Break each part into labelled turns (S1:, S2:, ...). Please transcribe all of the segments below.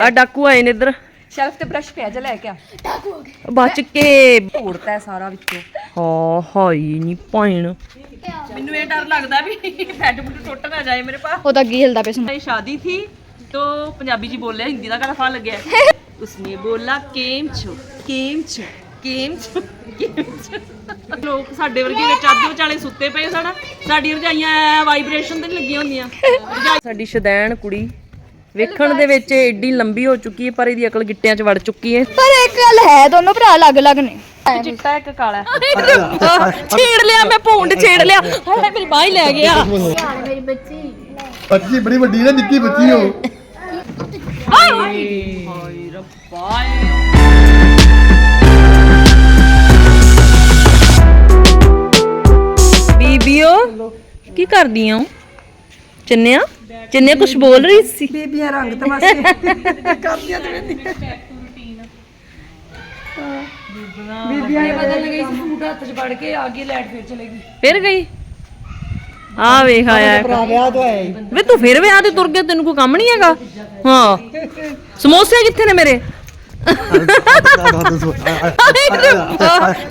S1: ਆ ਡਾਕੂ ਆਏ ਨੇ ਇੱਧਰ
S2: ਸ਼ੈਲਫ ਤੇ ਬ੍ਰਸ਼ ਪਿਆ ਜਾ ਲੈ ਕੇ ਆ
S1: ਬਚ ਕੇ
S2: ਤੋੜਤਾ ਹੈ ਸਾਰਾ ਵਿੱਚੋਂ
S1: ਹਾਂ ਹਾਈ ਨਹੀਂ ਭੈਣ ਮੈਨੂੰ ਇਹ ਡਰ ਲੱਗਦਾ ਵੀ ਬੈੱਡ ਬੁੱਡ ਟੁੱਟ ਨਾ ਜਾਏ ਮੇਰੇ ਪਾ
S3: ਉਹ ਤਾਂ ਅੱਗੇ ਹਿਲਦਾ ਪਿਆ ਸੁਣ
S1: ये शादी थी तो पंजाबी जी बोल रहे हैं हिंदी का गाना फान लग गया है उसने बोला केम छो केम छो केम छो केम छो ਲੋਕ ਸਾਡੇ ਵਰਗੇ ਵਿੱਚ ਅੱਧ ਵਿਚਾਲੇ ਸੁੱਤੇ ਪਏ ਸਾਡਾ ਸਾਡੀ ਰਜਾਈਆਂ ਵਾਈਬ੍ਰੇਸ਼ਨ ਤੇ ਨੀ ਲੱਗੀਆਂ ਹੁੰਦੀਆਂ ਸਾਡੀ ਸ਼ਦੈਣ ਕੁੜੀ ਵੇਖਣ ਦੇ ਵਿੱਚ ਏਡੀ ਲੰਬੀ ਹੋ ਚੁੱਕੀ ਹੈ ਪਰ ਇਹਦੀ ਅਕਲ ਗਿੱਟਿਆਂ 'ਚ ਵੜ ਚੁੱਕੀ ਹੈ।
S3: ਪਰ ਇੱਕ ਗੱਲ ਹੈ ਦੋਨੋਂ ਭਰਾ ਅਲੱਗ-ਅਲੱਗ ਨੇ।
S1: ਇੱਕ ਚਿੱਟਾ ਇੱਕ ਕਾਲਾ। ਛੇੜ ਲਿਆ ਮੈਂ ਭੌਂਡ ਛੇੜ ਲਿਆ। ਹਾਏ ਮੇਰੀ ਬਾਹ ਹੀ ਲੈ ਗਿਆ।
S4: ਬੱਚੀ। ਬੜੀ ਵੱਡੀ ਨਾ ਨਿੱਕੀ ਬੱਚੀ ਹੋ
S1: ਹਾਏ ਰੱਬਾ ਬੀਬੀਓ ਕੀ ਕਰਦੀਆਂ ਹੋ ਚੰਨਿਆ? ਚੰਨਿਆ ਕੁਝ ਬੋਲ ਰਹੀ ਸੀ।
S2: ਬੀਬੀਆਂ ਰੰਗ ਤਮਾਸ਼ੇ ਕਰਦੀਆਂ ਤੇ ਬੀਬੀਆਂ ਨੇ ਬਦਲ ਗਈ ਸੀ ਸੂਟ ਹੱਥ 'ਚ ਫੜ ਕੇ ਅੱਗੇ ਲਾਈਟ ਫਿਰ ਚਲੇ ਗਈ।
S1: ਫਿਰ ਗਈ? ਆ ਵੇਖ ਆਇਆ
S2: ਵਿਆਹ ਤੋਂ ਆਏ
S1: ਵੇ ਤੂੰ ਫਿਰ ਵਿਆਹ ਤੇ ਤੁਰ ਗਿਆ ਤੈਨੂੰ ਕੋਈ ਕੰਮ ਨਹੀਂ ਹੈਗਾ? ਹਾਂ। ਸਮੋਸੇ ਕਿੱਥੇ ਨੇ ਮੇਰੇ?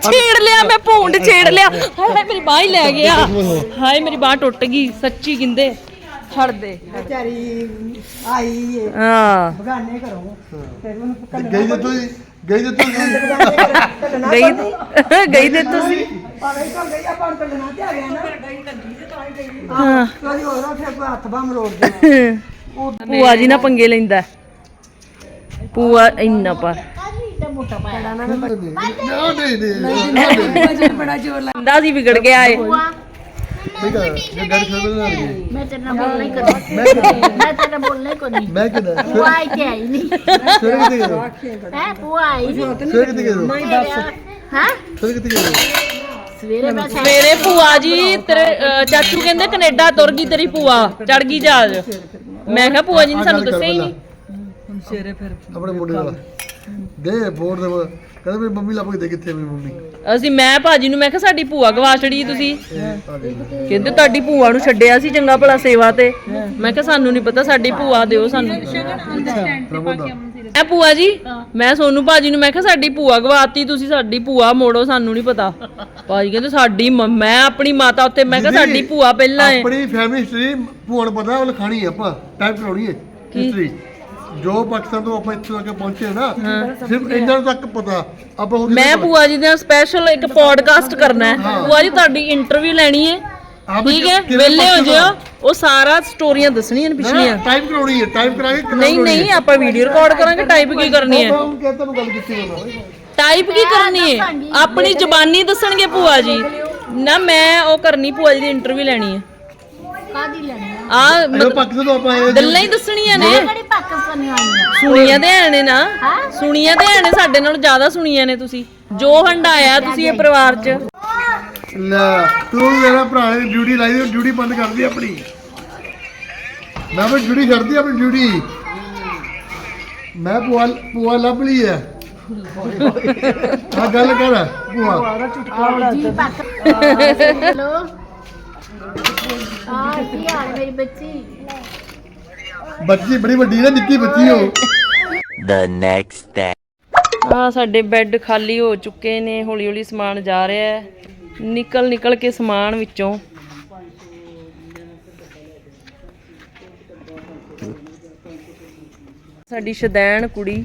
S1: ਛੇੜ ਲਿਆ ਮੈਂ ਭੌਂਡ ਛੇੜ ਲਿਆ। ਹਾਏ ਮੇਰੀ ਬਾਹ ਹੀ ਲੈ ਗਿਆ। ਹਾਏ ਮੇਰੀ ਬਾਹ ਟੁੱਟ ਗਈ ਸੱਚੀ ਗਿੰਦੇ। ਛੱਡ ਦੇ
S2: ਵਿਚਾਰੀ ਆਈ ਏ
S1: ਹਾਂ
S2: ਬਗਾਨੇ ਘਰੋਂ ਫਿਰ ਉਹਨੂੰ
S4: ਗਈ ਤੇ ਤੂੰ ਗਈ ਤੇ ਤੂੰ
S1: ਗਈ ਗਈ ਤੇ ਤੁਸੀਂ
S2: ਪਾਵੇ ਤਾਂ ਗਈ ਆਪਾਂ ਕੱਢਣਾ ਤੇ ਆ ਗਿਆ ਨਾ ਗਈ ਕੱਢੀ ਤੇ ਤਾਂ ਹੀ ਗਈ
S1: ਹਾਂ
S2: ਕੋਈ ਹੋਰ ਆ, ਫਿਰ ਕੋਈ ਹੱਥ ਬੰਮ ਰੋੜ ਦੇ
S1: ਪੂਆ ਜੀ ਨਾ ਪੰਗੇ ਲੈਂਦਾ ਪੂਆ ਇੰਨਾ ਪਰ
S4: ਨਾ ਨਹੀਂ ਨਹੀਂ
S2: ਬੜਾ ਜ਼ੋਰ ਲਾ
S1: ਦਾ ਸੀ ਵਿਗੜ ਗਿਆ ਏ
S4: ਠੀਕ ਹੈ ਜੇ ਗੱਲ ਖਬਰ ਨਾ ਰਹੀ
S5: ਮੈਂ ਤੇਰੇ ਨਾਲ ਬੋਲਣਾ ਹੀ ਕਰਨਾ ਮੈਂ ਤੇਰੇ ਨਾਲ ਬੋਲਣਾ ਹੀ ਕੋਈ
S4: ਮੈਂ ਕਿਹਾ
S5: ਆਈ ਤੇ ਆਈ ਨਹੀਂ।
S4: ਸਵੇਰੇ ਕਿੱਥੇ ਗਏ ਹੋ?
S5: ਹੈ ਬੁਆ ਆਈ ਨਹੀਂ।
S4: ਸਵੇਰੇ ਕਿੱਥੇ ਗਏ ਹੋ?
S5: ਹਾਂ?
S4: ਸਵੇਰੇ ਕਿੱਥੇ ਗਏ ਹੋ?
S5: ਸਵੇਰੇ ਮੈਂ
S1: ਮੇਰੇ ਭੂਆ ਜੀ ਤੇਰੇ ਅਹ, ਚਾਚੂ ਕਹਿੰਦੇ ਕੈਨੇਡਾ ਤੁਰ ਗਈ ਤੇਰੀ ਭੂਆ। ਚੜ ਗਈ ਜਹਾਜ਼। ਮੈਂ ਕਿਹਾ ਭੂਆ ਜੀ ਨੇ ਸਾਨੂੰ ਦੱਸਿਆ ਹੀ ਨਹੀਂ
S4: ਆਪਣੇ ਮੁੰਡੇ ਨਾਲ ਦੇ ਬੋਰਡ ਦੇ ਕੋਲ। ਕਹਿੰਦਾ ਮੇਰੀ ਮੰਮੀ ਲੱਭ ਕੇ ਦੇ ਕਿੱਥੇ ਮੇਰੀ ਮੰਮੀ?
S1: ਅਸੀਂ ਮੈਂ ਭਾਜੀ ਨੂੰ ਮੈਂ ਕਿਹਾ ਸਾਡੀ ਭੂਆ ਗਵਾ ਛੜੀ ਤੁਸੀਂ।
S4: ਆ ਗਈ
S1: ਕਹਿੰਦੇ ਤੁਹਾਡੀ ਭੂਆ ਨੂੰ ਛੱਡਿਆ ਸੀ ਚੰਗਾ ਭਲਾ ਸੇਵਾ ਤੇ। ਮੈਂ ਕਿਹਾ ਸਾਨੂੰ ਨਹੀਂ ਪਤਾ ਸਾਡੀ ਭੂਆ ਦਿਓ ਸਾਨੂੰ।
S4: ਦਾ
S1: ਮੈਂ ਭੂਆ ਜੀ ਮੈਂ ਸੋਨੂੰ ਭਾਜੀ ਨੂੰ ਮੈਂ ਕਿਹਾ ਸਾਡੀ ਭੂਆ ਗਵਾਤੀ ਤੁਸੀਂ ਸਾਡੀ ਭੂਆ ਮੋੜੋ ਸਾਨੂੰ ਨਹੀਂ ਪਤਾ। ਭਾਜੀ ਕਹਿੰਦੇ ਸਾਡੀ ਮ- ਮੈਂ ਆਪਣੀ ਮਾਤਾ ਉੱਤੇ ਮੈਂ ਕਿਹਾ ਸਾਡੀ ਭੂਆ ਪਹਿਲਾਂ ਹੈ
S4: ਆਪਣੀ ਫੈਮਿਲੀ ਹਿਸਟਰੀ ਭੂਆ ਨੂੰ ਪਤਾ ਉਹ ਲਿਖਾਣੀ ਹੈ ਆਪਾਂ ਟਾਈਪ ਕਰਾਉਣੀ ਹੈ ਹਿਸਟਰੀ ਜੋ ਪਾਕਿਸਤਾਨ ਤੋਂ ਆਪਾਂ ਇੱਥੇ ਤੱਕ ਪਹੁੰਚੇ ਨਾ ਸਿਰਫ ਇਹਨਾਂ ਤੱਕ ਪਤਾ। ਆਪਾਂ ਹੋਰ
S1: ਮੈਂ ਭੂਆ ਜੀ ਦਾ ਸਪੈਸ਼ਲ ਇੱਕ ਪੋਡਕਾਸਟ ਕਰਨਾ ਹੈ। ਭੂਆ ਜੀ ਤੁਹਾਡੀ ਇੰਟਰਵਿਊ ਲੈਣੀ ਹੈ। ਠੀਕ ਹੈ? ਵਿਹਲੇ ਹੋ ਜਿਓ। ਉਹ ਸਾਰਾ ਸਟੋਰੀਆਂ ਦੱਸਣੀਆਂ ਨੇ ਪਿਛਲੀਆਂ।
S4: ਟਾਈਪ ਕਰਾਉਣੀ ਹੈ ਟਾਈਪ ਕਰਾ ਕੇ
S1: ਨਹੀਂ ਨਹੀਂ ਆਪਾਂ ਵੀਡੀਓ ਰਿਕਾਰਡ ਕਰਾਂਗੇ ਟਾਈਪ ਕੀ ਕਰਨੀ ਹੈ? ਟਾਈਪ ਕੀ ਕਰਨੀ ਹੈ? ਆਪਣੀ ਜ਼ੁਬਾਨੀ ਦੱਸਣਗੇ ਭੂਆ ਜੀ। ਨਾ ਮੈਂ ਉਹ ਕਰਨੀ ਭੂਆ ਜੀ ਦੀ ਇੰਟਰਵਿਊ ਲੈਣੀ ਹੈ।
S5: ਕਾਦੀ ਲੈਣੀ
S1: ਆ
S4: ਜਦੋਂ ਪਾਕਿਸਤਾਨ ਤੋਂ ਆਪਾਂ ਆਏ
S1: ਗੱਲਾਂ ਹੀ ਦੱਸਣੀਆਂ ਨੇ।
S5: ਕਿਹੜੀ ਪਾਕਿਸਤਾਨੀ ਆਈਆਂ
S1: ਸੁਣੀਆਂ ਤੇ ਹੈ ਨੇ ਨਾ। ਸੁਣੀਆਂ ਤੇ ਹੈ ਨੇ ਸਾਡੇ ਨਾਲੋਂ ਜ਼ਿਆਦਾ ਸੁਣੀਆਂ ਨੇ ਤੁਸੀਂ। ਜੋ ਹੰਡਾਇਆ ਤੁਸੀਂ ਇਹ ਪਰਿਵਾਰ 'ਚ।
S4: ਲੈ ਤੂੰ ਮੇਰਾ ਭਰਾ ਨੇ ਡਿਊਟੀ ਲਾਈ ਦੀ ਡਿਊਟੀ ਬੰਦ ਕਰਦੀ ਆਪਣੀ। ਮੈਂ ਵੀ ਡਿਊਟੀ ਛੱਡਦੀ ਆਪਣੀ ਡਿਊਟੀ। ਮੈਂ ਭੂਆ ਭੂਆ ਲੱਭ ਲਈ ਹੈ। ਆ ਗੱਲ ਕਰ ਭੂਆ।
S5: ਜੀ ਪਾਕ। ਹੈਲੋ ਆ ਕੀ ਹਾਲ ਹੈ ਮੇਰੀ ਬੱਚੀ?
S4: ਬੱਚੀ ਬੜੀ ਵੱਡੀ ਨਾ ਨਿੱਕੀ ਬੱਚੀ ਹੋ
S6: the next day.
S1: ਆ ਸਾਡੇ ਬੈੱਡ ਖਾਲੀ ਹੋ ਚੁੱਕੇ ਨੇ ਹੌਲੀ ਹੌਲੀ ਸਮਾਨ ਜਾ ਰਿਹਾ ਹੈ। ਨਿਕਲ ਨਿਕਲ ਕੇ ਸਮਾਨ ਵਿੱਚੋਂ। ਸਾਡੀ ਸ਼ਦੈਣ ਕੁੜੀ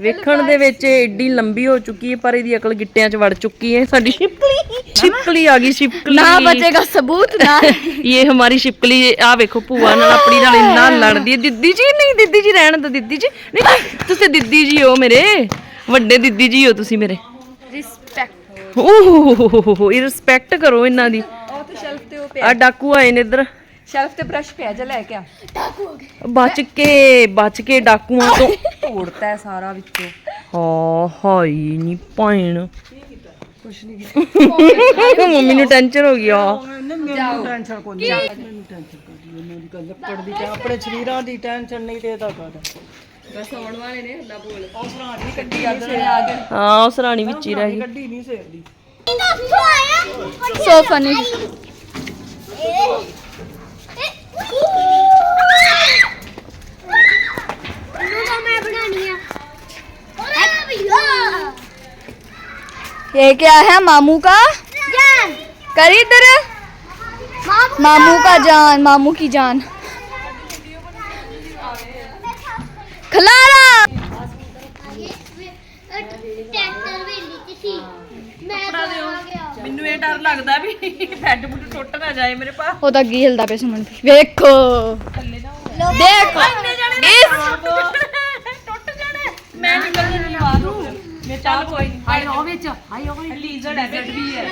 S1: ਵੇਖਣ ਦੇ ਵਿੱਚ ਏਡੀ ਲੰਬੀ ਹੋ ਚੁੱਕੀ ਹੈ ਪਰ ਇਹਦੀ ਅਕਲ ਗਿੱਟਿਆਂ 'ਚ ਵੜ ਚੁੱਕੀ ਹੈ ਸਾਡੀ ਸ਼ਿਪਕਲੀ ਸ਼ਿਪਕਲੀ ਆ ਗਈ ਸ਼ਿਪਕਲੀ
S3: ਨਾ ਬਚੇਗਾ ਸਬੂਤ ਨਾ
S1: ਇਹ ਹਮਾਰੀ ਸ਼ਿਪਕਲੀ ਆ ਵੇਖੋ ਭੂਆ ਨਾਲ ਆਪਣੀ ਨਾਲ ਇੰਨਾ ਲੜਦੀ ਹੈ ਦਿੱਦੀ ਜੀ ਨਹੀਂ ਦਿੱਦੀ ਜੀ ਰਹਿਣ ਦੋ ਦਿੱਦੀ ਜੀ ਨਹੀਂ ਤੁਸੀਂ ਦਿੱਦੀ ਜੀ ਹੋ ਮੇਰੇ ਵੱਡੇ ਦਿੱਦੀ ਜੀ ਹੋ ਤੁਸੀਂ ਮੇਰੇ
S3: ਰਿਸਪੈਕਟ
S1: ਓਹ ਇਹ ਰਿਸਪੈਕਟ ਕਰੋ ਇਹਨਾਂ ਦੀ
S2: ਉਹ ਤੇ ਸ਼ੈਲਫ ਤੇ ਉਹ
S1: ਆ ਡਾਕੂ ਆਏ ਨੇ ਇੱਧਰ
S2: ਸ਼ੈਲਫ ਤੇ ਬ੍ਰਸ਼ ਪਿਆ ਜਾ ਲੈ ਕੇ ਆ।
S1: ਬਚ ਕੇ ਬਚ ਕੇ ਡਾਕੂਆਂ ਤੋਂ।
S2: ਤੋੜਤਾ ਹੈ ਸਾਰਾ ਵਿੱਚੋਂ।
S1: ਹਾਂ ਹਾਈ ਨਹੀਂ ਕੁਛ ਨਹੀਂ ਮੰਮੀ ਨੂੰ ਟੈਨਸ਼ਨ ਹੋ ਗਈ ਆ।
S2: ਟੈਨਸ਼ਨ ਕੋਈ ਨਹੀਂ ਮੈਨੂੰ ਟੈਨਸ਼ਨ ਕਰਦੀ ਉਹਨਾਂ ਦੀ ਗੱਲ ਲੱਕੜ ਦੀ ਤੇ ਆਪਣੇ ਸਰੀਰਾਂ ਦੀ ਟੈਨਸ਼ਨ ਨਹੀਂ ਤੇ ਇਹਦਾ ਕਰ ਬਸ ਆਉਣ ਵਾਲੇ ਨੇ ਹੱਲਾ ਬੋਲ। ਉਹ ਸਰਾਣੀ ਕੱਢੀ ਆ ਗਏ ਆ ਗਏ
S1: ਹਾਂ ਉਹ ਸਰਾਣੀ ਵਿੱਚ ਹੀ ਰਹਿ ਗਈ।
S2: ਕੱਢੀ ਨਹੀਂ ਸੇਰਦੀ
S3: ਸੋ ਫਨੀ
S5: ਮੈਂ
S3: ये क्या है मामू का
S7: जान
S3: कर इधर
S7: मामू
S3: मामू का जान मामू की जान खलारा
S7: ट्रैक्टर वेली ਚ ਸੀ ਮੈਂ
S1: ਕੱਪੜਾ ਦਿਓ
S7: ਆ ਗਿਆ
S1: ਮੈਨੂੰ ਇਹ ਡਰ ਲੱਗਦਾ ਵੀ ਬੈੱਡ ਬੁੱਡ ਟੁੱਟ ਨਾ ਜਾਏ ਮੇਰੇ ਪਾ
S3: ਉਹ ਤਾਂ ਕੀ ਹਿਲਦਾ ਪਿਆ ਸੁਮਨ ਵੇਖੋ ਦੇਖੋ ਇਸ
S1: ਟੁੱਟ ਜਾਣਾ ਮੈਂ ਨਿਕਲ ਜਾਣੀ ਬਾਹਰੋਂ ਮੈਂ ਚੱਲ ਕੋਈ ਨਹੀਂ ਹਾਈ ਉਹ ਵਿੱਚ ਹਾਈ ਉਹ ਲੀਜ਼ਰਡ ਹੈ ਵੀ ਹੈ।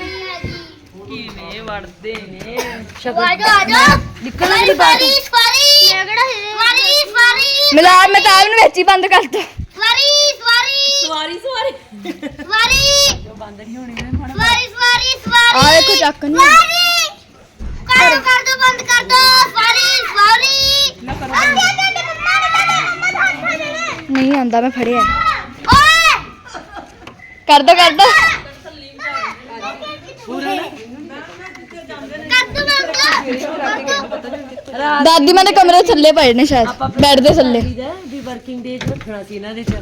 S1: ਕਿਵੇਂ ਵੜਦੇ ਨੇ?
S7: ਆ ਜਾ ਆ ਜਾ ਨਿਕਲ ਦੀ ਬਾਰੀ ਸਵਾਰੀ ਮੈਂ ਕਿਹੜਾ ਸਵਾਰੀ ਸਵਾਰੀ
S3: ਮਿਲਾ ਮੈਂ ਤਾਂ ਨੂੰ ਵਿੱਚ ਹੀ ਬੰਦ ਕਰਤਾ।
S7: ਸਵਾਰੀ ਸਵਾਰੀ
S1: ਸਵਾਰੀ। ਸਵਾਰੀ
S7: ਸਵਾਰੀ ਬੰਦ ਨਹੀਂ ਹੋਣੀ ਸਵਾਰੀ ਸਵਾਰੀ ਸਵਾਰੀ
S3: ਆ ਵੇਖੋ ਚੱਕ ਨਹੀਂ।
S7: ਸਵਾਰੀ ਕਰ ਦੋ ਕਰ ਦੋ। ਬੰਦ ਕਰ ਦੋ ਸਵਾਰੀ ਸਵਾਰੀ ਨਾ ਕਰੋ
S3: ਨਹੀਂ ਆਂਦਾ ਮੈਂ ਫੜਿਆ।
S7: ਓਏ
S3: ਕਰ ਦੋ ਕਰ ਦੋ।
S7: ਕਰ ਦੋ ਬੰਦ
S3: ਦਾਦੀ ਮਾਂ ਦੇ ਕਮਰੇ ਥੱਲੇ ਪਏ ਨੇ ਸ਼ਾਇਦ ਬੈੱਡ ਦੇ ਥੱਲੇ।
S2: ਵੀ ਵਰਕਿੰਗ ਡੇ ਚ ਰੱਖਣਾ ਸੀ ਇਹਨਾਂ ਦੇ ਚ।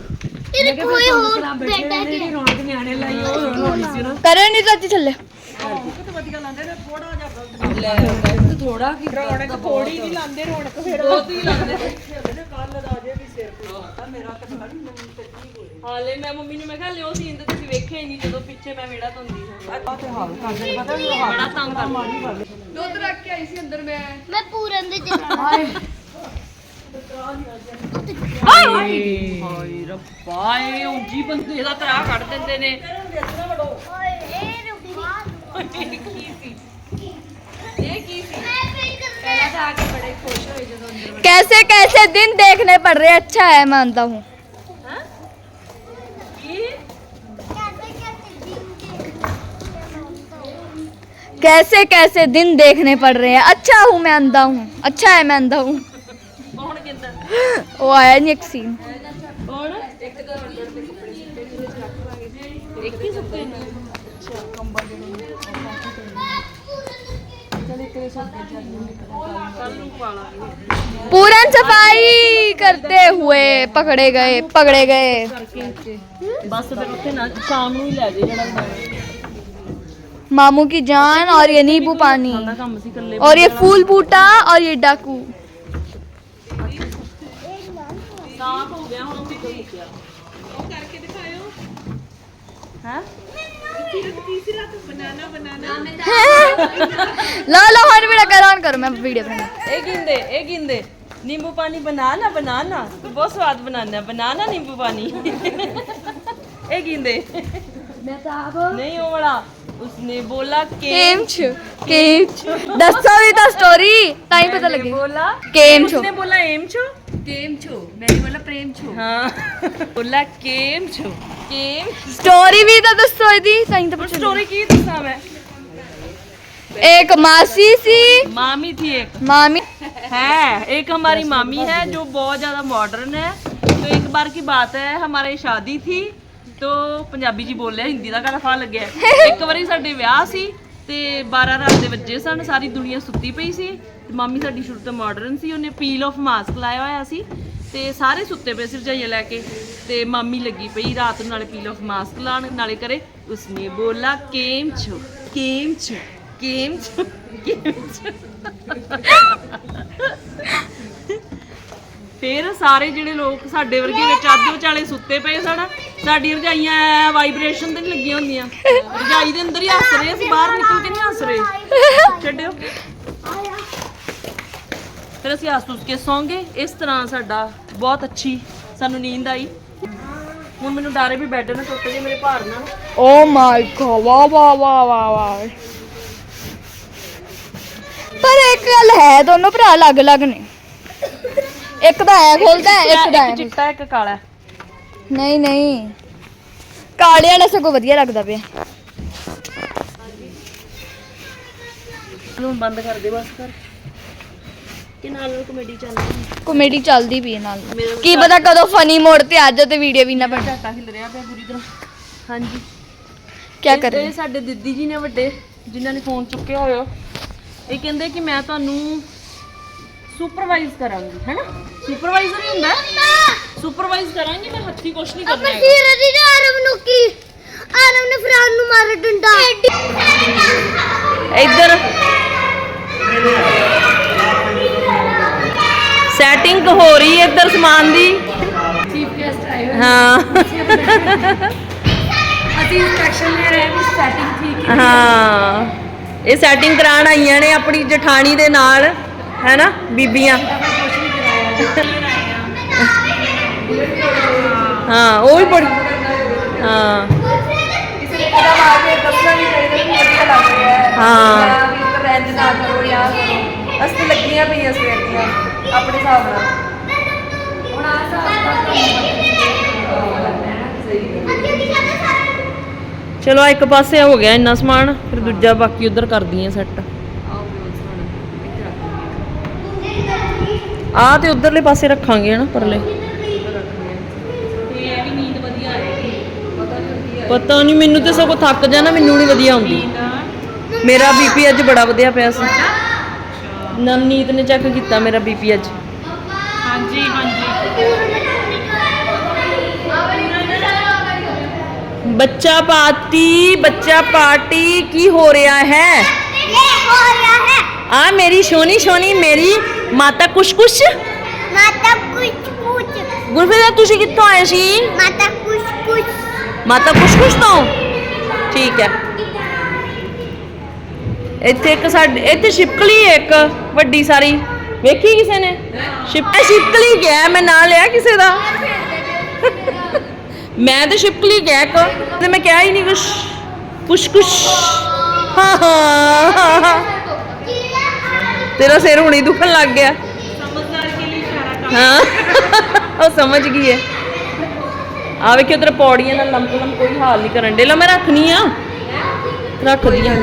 S7: ਇਹਦੇ ਕੋਈ ਹੋਰ ਬੈਠਾ ਹੈ
S2: ਰੌਣਕ ਨਿਆਣੇ ਲਾਈ ਉਹ ਰੌਣਕ ਸੀ ਨਾ।
S3: ਕਰੇ ਨਹੀਂ ਚਾਚੀ ਥੱਲੇ।
S2: ਲੈ ਥੋੜਾ ਕੀ ਰੌਣਕ। ਥੋੜੀ ਵੀ ਲਾਉਂਦੇ ਰੌਣਕ ਫਿਰ।
S1: ਬਹੁਤ ਹੀ ਲੱਗਦੇ ਹਾਲੇ ਮੈਂ ਮੰਮੀ ਨੂੰ ਮੈਂ ਕਿਹਾ ਲਿਓ ਸੀਨ ਤੇ ਤੁਸੀਂ ਵੇਖਿਆ ਹੀ ਨਹੀਂ ਜਦੋਂ ਪਿੱਛੇ ਮੈਂ ਵਿਹੜਾ ਧੋਂਦੀ ਸੀ। ਬੜਾ ਤੰਗ ਕਰਦਾ।
S7: ਮੈਂ। ਪੂਰਨ ਦੇ ਚੱਲਣਾ
S1: ਹਾਏ। ਰੱਬਾ ਇਹ ਉਂਜੀ ਬੰਦੇ ਦਾ ਤਰਾ ਕੱਢ ਦਿੰਦੇ ਨੇ।
S7: ਓਏ ਇਹ ਰੁਕੀ
S1: ਕੀ ਸੀ?
S3: कैसे कैसे दिन देखने पड़ रहे अच्छा है, मानता हूँ। कैसे कैसे दिन देखने पड़ रहे हैं? अच्छा हूँ, मैं अंधा हूँ। अच्छा है, मैं अंधा हूँ। वो आया नहीं एक सीन
S1: एक
S3: पूरन सफ़ाई करते हुए पकड़े गए पकड़े गए। मामू की जान और ये नींबू पानी। और ये फूल बूटा और ये डाकू।
S1: हो गया ਗਿਆ ਹੁਣ ਪਿੱਛੇ ਮੁੱਕਿਆ ਉਹ ਕਰਕੇ ਦਿਖਾਇਓ ਹੈ
S3: ला ला हर वीडियो कर ऑन करो मैं वीडियो बना
S1: ਇਹ ਗਿੰਦੇ ਇਹ ਗਿੰਦੇ नींबू पानी बनाना बनाना तो बहुत स्वाद बनाना बनाना नींबू पानी ਇਹ ਗਿੰਦੇ मैं तो आप नहीं वो बड़ा उसने बोला के
S3: केम छु केम छु दसो भी तो स्टोरी टाइम पता लगे
S1: बोला
S3: केम छु
S1: उसने बोला एम छो
S2: ਟੇਮ ਛੋ ਮੈਂ ਬੋਲਾ ਪ੍ਰੇਮ ਛੋ
S1: हाँ बोला केम छो केम
S3: स्टोरी भी तो दसो दी टाइम तो पूछो
S1: स्टोरी की दसा मैं
S3: एक मासी सी
S1: मामी थी एक
S3: मामी
S1: है एक हमारी मामी है जो बहुत ज्यादा मॉडर्न है तो एक बार की बात है हमारी शादी थी तो ਪੰਜਾਬੀ ਜੀ ਬੋਲਿਆ ਹਿੰਦੀ ਦਾ ਗਾਣਾ ਫਾ ਲੱਗਿਆ ਇੱਕ ਵਾਰੀ ਸਾਡੇ ਵਿਆਹ ਸੀ ਤੇ 12 ਰਾਤ ਦੇ ਵੱਜੇ ਸਨ ਸਾਰੀ ਦੁਨੀਆ ਸੁੱਤੀ ਪਈ ਸੀ ਤੇ ਮਾਮੀ ਸਾਡੀ ਸ਼ੁਰੂ ਤੋਂ ਮਾਡਰਨ ਸੀ ਉਹਨੇ ਪੀਲ ਆਫ ਮਾਸਕ ਲਾਇਆ ਹੋਇਆ ਸੀ ਤੇ ਸਾਰੇ ਸੁੱਤੇ ਪਏ ਸੀ ਰਜਾਈਆਂ ਲੈ ਕੇ ਤੇ ਮਾਮੀ ਲੱਗੀ ਪਈ ਰਾਤ ਨੂੰ, ਨਾਲੇ ਪੀਲ ਆਫ ਮਾਸਕ ਲਾਣ, ਨਾਲੇ ਕਰੇ ਉਸਨੇ ਬੋਲਾ, ਕੇਮ ਛੋ ਕੇਮ ਛੋ ਕੇਮ ਛੋ ਕੇਮ ਛੋ। ਫਿਰ ਸਾਰੇ ਜਿਹੜੇ ਲੋਕ ਸਾਡੇ ਵਰਗੇ ਵਿੱਚ ਅੱਧ ਵਿਚਾਲੇ ਸੁੱਤੇ ਪਏ ਸਨ ਸਾਡੀ ਰਜਾਈਆਂ ਵਾਈਬ੍ਰੇਸ਼ਨ ਤੇ ਨਹੀਂ ਲੱਗੀਆਂ ਹੁੰਦੀਆਂ। ਰਜਾਈ ਦੇ ਅੰਦਰ ਹੀ ਹੱਸ ਰਹੇ ਅਸੀਂ ਬਾਹਰ ਨਿਕਲ ਕੇ ਨਹੀਂ ਹੱਸ ਰਹੇ। ਛੱਡਿਓ। ਫਿਰ ਅਸੀਂ ਹੱਸ-ਹੁੱਸ ਕੇ ਸੌਂ ਇਸ ਤਰ੍ਹਾਂ ਸਾਡਾ ਬਹੁਤ ਅੱਛੀ ਸਾਨੂੰ ਨੀਂਦ ਆਈ। ਹੁਣ ਮੈਨੂੰ ਡਰ ਵੀ ਬੈੱਡ ਨਾ ਟੁੱਟ ਜੇ ਮੇਰੇ ਭਾਰ ਨਾਲ।
S3: oh ਓ ਮਾਈ ਗॉड ਵਾ ਵਾ ਵਾ ਵਾ ਵਾ ਪਰ ਇੱਕ ਗੱਲ ਹੈ ਦੋਨੋਂ ਭਰਾ ਅਲੱਗ-ਅਲੱਗ ਨੇ। ਇੱਕ ਦਾ ਐ ਖੋਲਦਾ ਹੈ,
S1: ਇੱਕ
S3: ਦਾ
S1: ਚਿੱਟਾ ਇੱਕ ਕਾਲਾ
S3: ਨਹੀਂ ਨਹੀਂ। ਕਾਲੇ ਵਾਲਾ ਸਗੋਂ ਵਧੀਆ ਲੱਗਦਾ ਪਿਆ।
S1: ਇਹਨੂੰ ਬੰਦ ਕਰ ਦੇ ਬਸ ਕਰ ਕਿ ਨਾਲ ਨਾਲ ਕਮੇਡੀ ਚੱਲ ਰਹੀ
S3: ਕਾਮੇਡੀ ਚੱਲਦੀ ਪਈ ਹੈ ਨਾਲ।
S1: ਮੇਰੇ
S3: ਕੀ ਪਤਾ ਕਦੋਂ ਫਨੀ ਮੋੜ ਤੇ ਆ ਜਾ ਤੇ ਵੀਡੀਓ ਵੀ ਨਾ ਬਣ
S1: ਝਾਟਾ ਹਿੱਲ ਰਿਹਾ ਪਿਆ ਪੂਰੀ ਤਰ੍ਹਾਂ। ਹਾਂਜੀ।
S3: ਕੀ ਕਰ
S1: ਇਹ ਸਾਡੇ ਦਿੱਦੀ ਜੀ ਨੇ ਵੱਡੇ ਜਿਨ੍ਹਾਂ ਨੇ ਫੋਨ ਚੁੱਕਿਆ ਹੋਇਆ ਇਹ ਕਹਿੰਦੇ ਕਿ ਮੈਂ ਤੁਹਾਨੂੰ ਸੁਪਰਵਾਈਜ਼ ਕਰਾਂਗੀ ਹੈਨਾ ਸੁਪਰਵਾਈਜ਼ਰ ਹੀ ਹੁੰਦਾ ਸੁਪਰਵਾਈਜ਼ ਕਰਾਂਗੀ ਮੈਂ ਹੱਥੀ ਕੁਛ ਨਹੀਂ ਕਰਨਾ ਹੈਗਾ।
S7: ਸੀਰ ਦੀ ਆਰਮ ਨੂੰ ਕੀ? ਆਰਮ ਨੇ ਫਰਾਨ ਨੂੰ ਮਾਰ ਡੰਡਾ।
S1: ਇੱਧਰ। ਸੈਟਿੰਗ ਹੋ ਰਹੀ ਹੈ ਇੱਧਰ ਸਮਾਨ ਦੀ।
S5: ਚੀਫ ਗੈਸਟ ਆਏ ਹੋਏ
S1: ਹਾਂ।
S5: ਅਸੀਂ ਇੰਸਟਰਕਸ਼ਨ ਲੈ ਰਹੇ ਹਾਂ ਵੀ ਸੈਟਿੰਗ ਠੀਕ ਹੈ।
S1: ਹਾਂ। ਇਹ ਸੈਟਿੰਗ ਕਰਾਉਣ ਆਈਆਂ ਨੇ ਆਪਣੀ ਜਠਾਣੀ ਦੇ ਨਾਲ ਹੈਨਾ ਬੀਬੀਆਂ। ਹਾਂ ਉਹ ਵੀ ਬੜੀ ਹਾਂ।
S2: ਕਿਸੇ ਨੇ ਪਤਾ ਲਾ ਕੇ ਦੱਸਣਾ ਵੀ ਚਾਹੀਦਾ ਵੀ ਵਧੀਆ ਲੱਗ ਰਿਹਾ। ਹੈ।
S1: ਹਾਂ।
S2: ਵੀ ਇੱਕ ਰੈਂਜ ਨਾ ਕਰੋ ਕਰੋ। ਅਸੀਂ ਲੱਗੀਆਂ ਪਈਆਂ ਸਵੇਰ ਦੀਆਂ। ਆਪਣੇ ਹਿਸਾਬ ਨਾਲ।
S5: ਹੁਣ ਆ ਹਿਸਾਬ
S1: ਚਲੋ ਇੱਕ ਪਾਸੇ ਹੋ ਗਿਆ ਇੰਨਾ ਸਮਾਨ ਫਿਰ ਦੂਜਾ ਬਾਕੀ ਉਧਰ ਕਰਦੀ ਆ ਸੈੱਟ ਆ ਤੇ ਉਧਰਲੇ ਪਾਸੇ ਰੱਖਾਂਗੇ ਹਨਾ ਪਰਲੇ। ਪਤਾ ਨਹੀਂ ਮੈਨੂੰ ਤੇ ਸਗੋਂ ਥੱਕ ਜਾਣਾ ਮੈਨੂੰ ਨਹੀਂ ਵਧੀਆ ਆਉਂਦੀ। ਮੇਰਾ ਬੀਪੀ ਅੱਜ ਬੜਾ ਵਧਿਆ ਪਿਆ ਸੀ। ਨਵਨੀਤ ਨੇ ਚੈੱਕ ਕੀਤਾ ਮੇਰਾ ਬੀਪੀ ਅੱਜ।
S5: ਹਾਂਜੀ ਹਾਂਜੀ।
S1: ਬੱਚਾ ਪਾਰਟੀ ਬੱਚਾ ਪਾਰਟੀ ਕੀ ਹੋ ਰਿਹਾ ਹੈ?
S7: ਇਹ ਹੋ ਰਿਹਾ ਹੈ
S1: ਆ ਮੇਰੀ ਸੋਨੀ ਸੋਨੀ ਮੇਰੀ ਮਾਤਾ ਕੁਛ ਕੁਛ
S7: ਮਾਤਾ ਕੁਛ ਕੁਛ
S1: ਗੁਰਫਿਰ ਤੁਸੀਂ ਕਿੱਥੋਂ ਆਏ ਸੀ?
S7: ਮਾਤਾ ਕੁਛ ਕੁਛ
S1: ਮਾਤਾ ਕੁਛ ਕੁਛ ਤੋਂ? ਠੀਕ ਹੈ। ਇੱਥੇ ਇੱਕ ਸਾਡੇ ਇੱਥੇ ਛਿਪਕਲੀ ਹੈ ਇੱਕ। ਵੱਡੀ ਸਾਰੀ। ਵੇਖੀ ਕਿਸੇ ਨੇ? ਛਿਪ ਇਹ ਛਿਪਕਲੀ ਗਿਆ ਮੈਂ ਨਾਂ ਲਿਆ ਕਿਸੇ ਦਾ? ਮੈਂ ਤੇ ਛਿਪਕਲੀ ਗਿਆ ਇੱਕ। ਤੇ ਮੈਂ ਕਿਹਾ ਹੀ ਨਹੀਂ ਕੁਛ। ਕੁਛ ਕੁਛ। ਤੇਰਾ ਸਿਰ ਹੁਣੀ ਦੁਖਣ ਲੱਗ ਗਿਆ। ਹਾਂ। ਉਹ ਸਮਝ ਗਈ ਹੈ। ਆ ਵੇਖਿਓ ਤੇਰੇ ਪੌੜੀਆਂ ਨਾਲ ਲੰਮ ਲੰਮ ਕੋਈ ਹਾਲ ਨਹੀਂ ਕਰਨ ਦੇ ਲਾ ਮੈਂ ਰੱਖਣੀ ਆ। ਰੱਖਦੀ ਆ